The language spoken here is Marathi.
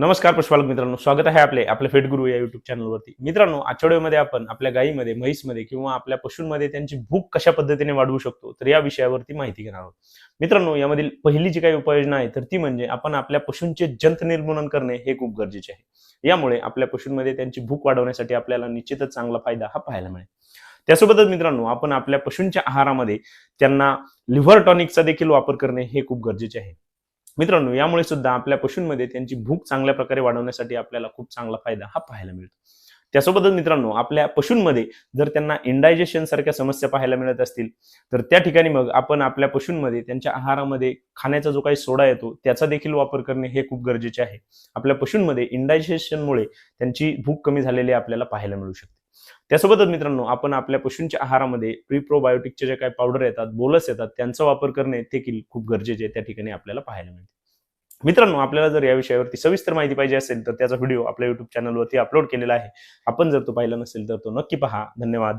नमस्कार पशुपालक मित्रांनो स्वागत आहे आपले आपल्या फेट गुरु या युट्यूब चॅनलवरती मित्रांनो आजच्या व्हिडिओमध्ये आपण आपल्या गायीमध्ये म्हैसमध्ये किंवा आपल्या पशूंमध्ये त्यांची भूक कशा पद्धतीने वाढवू शकतो तर या विषयावरती माहिती घेणार आहोत. मित्रांनो यामधील पहिली जी काही उपाययोजना आहे तर ती म्हणजे आपण आपल्या पशूंचे जंत निर्मूलन करणे हे खूप गरजेचे आहे. यामुळे आपल्या पशूंमध्ये त्यांची भूक वाढवण्यासाठी आपल्याला निश्चितच चांगला फायदा हा पाहायला मिळेल. त्यासोबतच मित्रांनो आपण आपल्या पशूंच्या आहारामध्ये त्यांना लिव्हर टॉनिकचा देखील वापर करणे हे खूप गरजेचे आहे. मित्रांनो यामुळे सुद्धा आपल्या पशूंमध्ये त्यांची भूक चांगल्या प्रकारे वाढवण्यासाठी आपल्याला खूप चांगला फायदा हा पाहायला मिळतो. त्यासोबतच मित्रांनो आपल्या पशूंमध्ये जर त्यांना इंडायजेशन सारख्या समस्या पाहायला मिळत असतील तर त्या ठिकाणी मग आपण आपल्या पशूंमध्ये त्यांच्या आहारामध्ये खाण्याचा जो काही सोडा येतो त्याचा देखील वापर करणे हे खूप गरजेचे आहे. आपल्या पशूंमध्ये इंडायजेशनमुळे त्यांची भूक कमी झालेली आपल्याला पाहायला मिळू शकते. त्यासोबतच मित्रांनो आपण आपल्या पशूंच्या आहारामध्ये प्रीप्रोबायोटिकचे जे काही पावडर येतात बोलस येतात त्यांचा वापर करणे देखील खूप गरजेचे त्या ठिकाणी आपल्याला पाहायला मिळते. मित्रांनो आपल्याला जर या विषयावरती सविस्तर माहिती पाहिजे असेल तर त्याचा व्हिडिओ आपल्या युट्यूब चॅनलवरती अपलोड केलेला आहे. आपण जर तो पाहिला नसेल तर तो नक्की पहा. धन्यवाद.